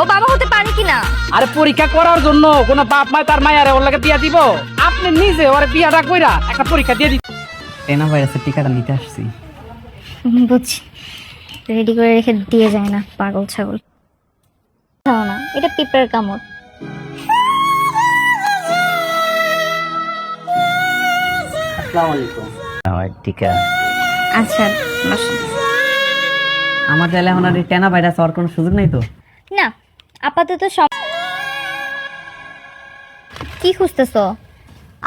ও বাবা হতে পারে কিনা? আরে পরীক্ষা করার জন্য কোনো বাপ মা তার মায়ারে ওর লাগে বিয়া দিব? আপনি নিজে ওর বিয়াটা কইরা একটা পরীক্ষা দিয়ে দিন টেনা ভাইরাসের টিকাটা নিতে আসছি। বুঝছি। রেডি করে রেখে দিয়ে যায় না পাগল ছাগল। দাও না এটা পিঁপড়ার কামড়। আসসালামু আলাইকুম। আমার টিকা। আচ্ছা। আমার এখন আর এই টেনা ভাইরাস হওয়ার কোনো সুযোগ নেই তো? না আপাতত সব কি খুঁজতেছো?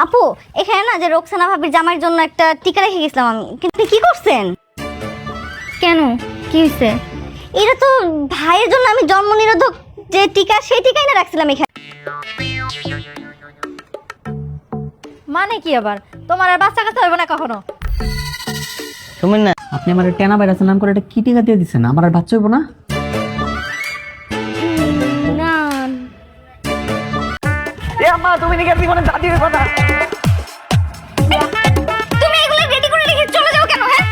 আপু এখানে না যে রোকসানা ভাবির জামাইয়ের জন্য একটা টিকা রেখে গেছিলাম আমি। কিন্তু কি করছেন? কেন? কি হয়েছে এটা তো ভাইয়ের জন্য আমি জন্ম নিরোধক যে টিকা সেই টিকাই না রাখছিলাম এখানে। মানে কি আবার? তোমার আর বাচ্চা কাছে হইব না কখনো? শুনুন না আপনি আমার টেনা ভাইরাসের নাম করে এটা কি টিকা দিয়ে দিচ্ছেন আমার আর বাচ্চা হইব না? নাকি জীবনে দাদি হইব না। তুমি এগুলো রেডি করে রেখে চলে যাও কেন হ্যাঁ?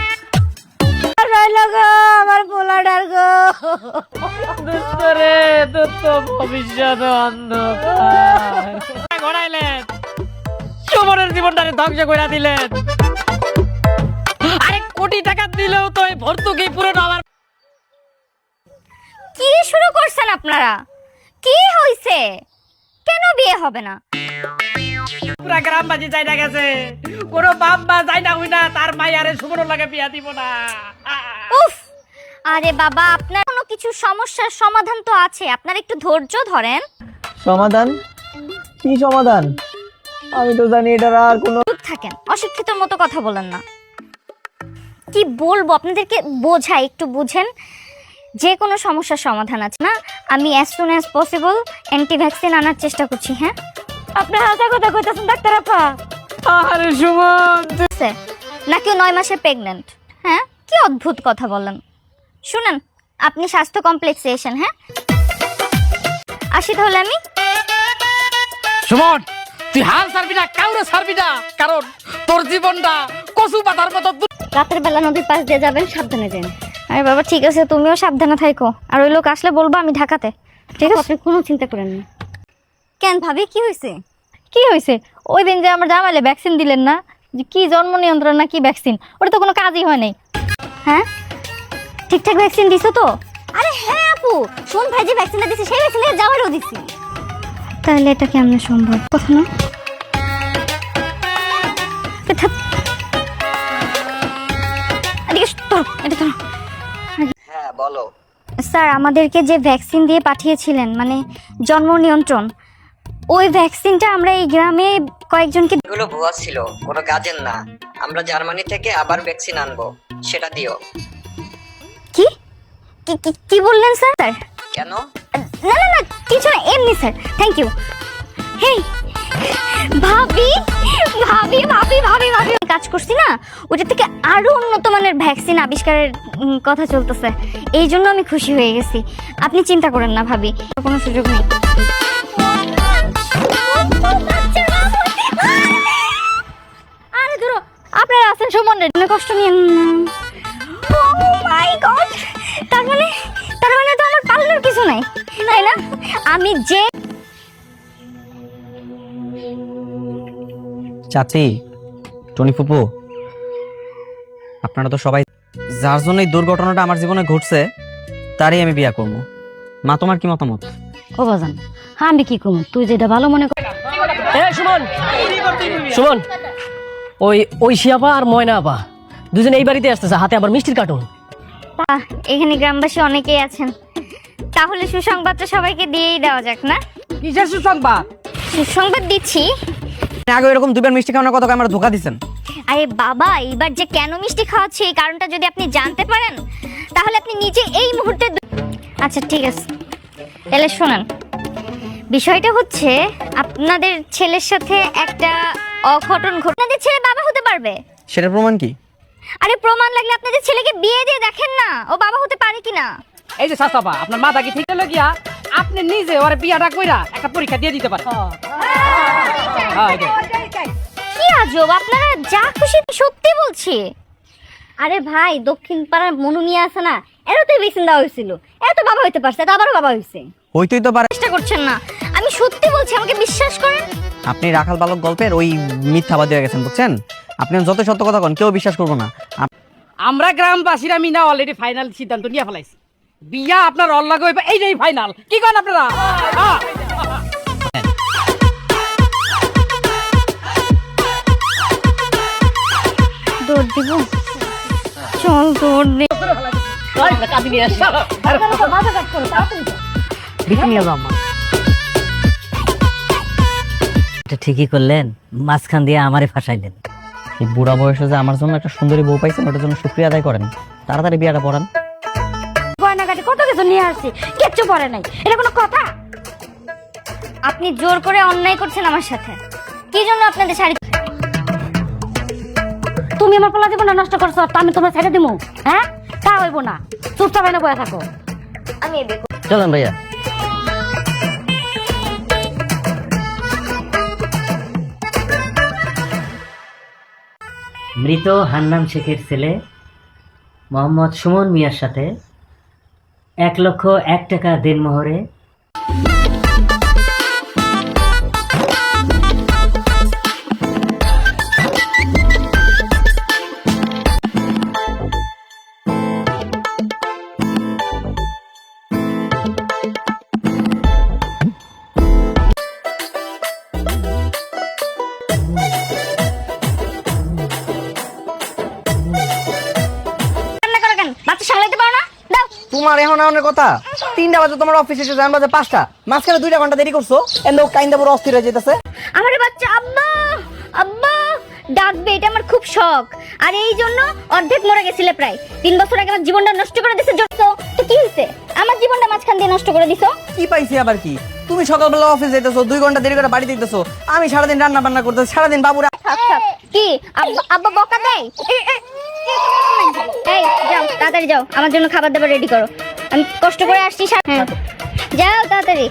রইল গো আমার পোলাডার গো। দোস্ত রে ভবিষ্যৎ অন্ধকার। ঘোরাইলেন। সুমনের জীবনটারে ধ্বংস করে দিলেন। আরে কোটি টাকা দিলেও তো এই ভর্তুকি হওয়ার কি শুরু করছেন আপনারা? কি হইছে? কেন বিয়ে হবে না? পুরা গ্রামবাসী চাই না গেছে। কোনো বাপ মা চাই না হই না তার মায়ারে সুমনের লাগে বিয়া দিব না। উফ! আরে বাবা আপনার কোনো কিছু সমস্যার সমাধান তো আছে। আপনার একটু ধৈর্য ধরেন। সমাধান? কি সমাধান? আমি তো জানি এটার আর কোনো চুপ থাকেন অশিক্ষিতর মতো কথা বলেন না। কি বলব আপনাদেরকে? বোঝাই একটু বুঝেন। যে কোনো সমস্যার সমাধান আছে না? আমি as soon as possible anti vaccine আনার চেষ্টা করছি হ্যাঁ? আপনি হাসা কথা কইতাছেন ডাক্তার আপা। আরে সুমন নাকি ও নয় মাসে প্রেগনেন্ট হ্যাঁ? কি অদ্ভুত কথা বলেন। শুনেন আপনি স্বাস্থ্য কমপ্লেক্সে এসেন হ্যাঁ? আসি তাহলে আমি। সুমন তুই হাল ছাড়বি না কাউরে ছাড়বি না। কারণ তোর জীবনটা কচু পাতার মতো রাতের বেলা নদীর পাশ দিয়ে যাবেন সাবধানে যান। আরে বাবা ঠিক আছে তুমিও সাবধানে থাকো আর ওই লোক আসলে বলব আমি ঢাকাতে। ঠিক আছে? আপনি কোনো চিন্তা করেন না। কেন ভাবি কি হয়েছে কি হয়েছে ওই দিন যে আমার জামাইলে ভ্যাকসিন দিলেন না যে কি জন্ম নিয়ন্ত্রণ না কি ভ্যাকসিন ওটা তো কোনো কাজই হয় নাই। হ্যাঁ? ঠিকঠাক ভ্যাকসিন দিছো তো? আরে হ্যাঁ আপু শোন ভাই যে ভ্যাকসিনটা দিছে সেই ভ্যাকসিনটা যাওয়ারও দিছি। তাহলে এটা কেমন সম্ভব? কথা না। এটা ধরো। বলো স্যার আমাদেরকে যে ভ্যাকসিন দিয়ে পাঠিয়েছিলেন মানে জন্ম নিয়ন্ত্রণ ওই ভ্যাকসিনটা আমরা এই গ্রামে কয়েকজনকে এগুলো ভুয়া ছিল কোনো কাজের না। আমরা জার্মানি থেকে আবার ভ্যাকসিন আনব সেটা দিও। কি? কি- কি- কি বললেন স্যার? কেন? না না না কিছু না এমনি স্যার থ্যাংক ইউ হেই। ভাবি ভাবি ভাবি ভাবি ভাবি। কাজ করছি না ওটা থেকে আরও উন্নত মানের ভ্যাকসিন আবিষ্কারের কথা চলতেছে। এই জন্য আমি খুশি হয়ে গেছি। আপনি চিন্তা করেন না, ভাবি। কোনো সুযোগ নেই। আপনারা আছেন কষ্ট মাই গড তার মানে তার মানে তো আমার পাল্লার কিছু নাই, তাই না? আমি যে চাচি টনি ফুপু আপনারা তো সবাই যার জন্য এই দুর্ঘটনাটা আমার জীবনে ঘটছে তারই আমি বিয়া করব। মা তোমার কি মতামত? ও বাজান হ্যাঁ আমি কি করব? তুই যেটা ভালো মনে কর এ সুমন! সুমন! ওই ঐশী আপা আর ময়না আপা দুজন এই বাড়িতে আসতেছে হাতে আবার মিষ্টির কার্টুন। এখানে গ্রামবাসী অনেকেই আছেন। তাহলে সুসংবাদটা সবাইকে দিয়েই দেওয়া যাক না? কিসের সুসংবাদ? সুসংবাদ দিচ্ছি আগে এরকম দুবার মিষ্টি খাওয়ানোর কথা আমার ধোকা দিচ্ছেন আরে বাবা এইবার যে কেন মিষ্টি খাওয়াচ্ছি এই কারণটা যদি আপনি জানতে পারেন তাহলে আপনি নিজে এই মুহূর্তে আচ্ছা ঠিক আছে। এলে শোনান বিষয়টা হচ্ছে আপনাদের ছেলের সাথে একটা অঘটন ঘটে আপনাদের ছেলে বাবা হতে পারবে। সেটা প্রমাণ কি? আরে প্রমাণ লাগলে আপনাদের ছেলেকে বিয়ে দিয়ে দেখেন না ও বাবা হতে পারে কিনা। এই যে শাস্তাপা আপনার মাথা কি ঠিক হলো গিয়া? আপনি নিজে ওর বিয়াটা কইরা একটা পরীক্ষা দিয়ে দিতে পারেন। হ্যাঁ, কি আজব আপনারা যা খুশি সত্যি বলছি। আরে ভাই দক্ষিণ পাড়ার মনু নিয়ে আছে না এতই বেসিন দেওয়া হয়েছিল। এত বাবা হইতে পারছে আবারও বাবা হয়েছে হইতেই তো পারে। চেষ্টা করছেন না। আমি সত্যি বলছি আমাকে বিশ্বাস করেন। আপনি রাখাল বালক গল্পের ওই মিথ্যাবাদী হয়ে গেছেন বুঝছেন? আপনি যত সত্য কথা কন কেউ বিশ্বাস করব না। আমরা গ্রামবাসীরা মিনা অলরেডি ফাইনাল সিদ্ধান্ত নিয়ে ফেলাইছি। বিয়া আপনার অল্লাগে হইবে এইটাই ফাইনাল কি কন আপনারা। দৌড় দিব। চল দৌড় দে নিয়ে ঠিকই করলেন মাঝখান দিয়ে আমারে ফাঁসাইলেন। এই বুড়া বয়সে যে আমার জন্য একটা সুন্দরী বউ পাইছেন ওটার জন্য শুক্রিয়া আদায় করেন। তাড়াতাড়ি বিয়াটা পড়ান। গয়নাগাটি কত কিছু নিয়ে আসছি? কিচ্ছু পরে নাই। এটা কোনো কথা? আপনি জোর করে অন্যায় করছেন আমার সাথে। কি জন্য আপনাদের শাড়ি তুমি আমার পোলা জীবনটা নষ্ট করছ, তা আমি তোমার ছেড়ে দিমু। হ্যাঁ? তা হইব না। চুপচাপ এনে বয়ে থাকো। আমি দেখো চলেন ভাইয়া। মৃত হান্নান শেখের ছেলে মোহাম্মদ সুমন মিয়ার সাথে এক লক্ষ এক টাকা দেনমোহরে তোমার এখন আমার কথা? তিনটা বাজে তোমার অফিস এসে যান বাজে পাঁচটা। মাঝখানে দুইটা ঘণ্টা দেরি করছ। এন্ড কাইন্দা পুরো অস্থির হয়ে যেতেছে আমার বাচ্চা আব্বা! আব্বা! ডাকবে এটা আমার খুব শখ। আর এই জন্য অর্ধেক মরে গেছিলে প্রায়। তিন বছর আগে আমার জীবনটা নষ্ট করে দিছে তো। কি হয়েছে আমার জীবনটা মাঝখান দিয়ে নষ্ট করে দিছো? কি পাইছি আবার কি? তুমি সকালবেলা অফিস যাইতেছো দুই ঘণ্টা দেরি করে বাড়ি দিতেছো আমি সারাদিন রান্না বান্না করতেছি সারাদিন বাবুরা কি? আব্বা বকা দেয়? এই যাও তাড়াতাড়ি যাও। আমার জন্য খাবার দাবার রেডি করো। আমি কষ্ট করে আসছি হ্যাঁ। যাও তাড়াতাড়ি।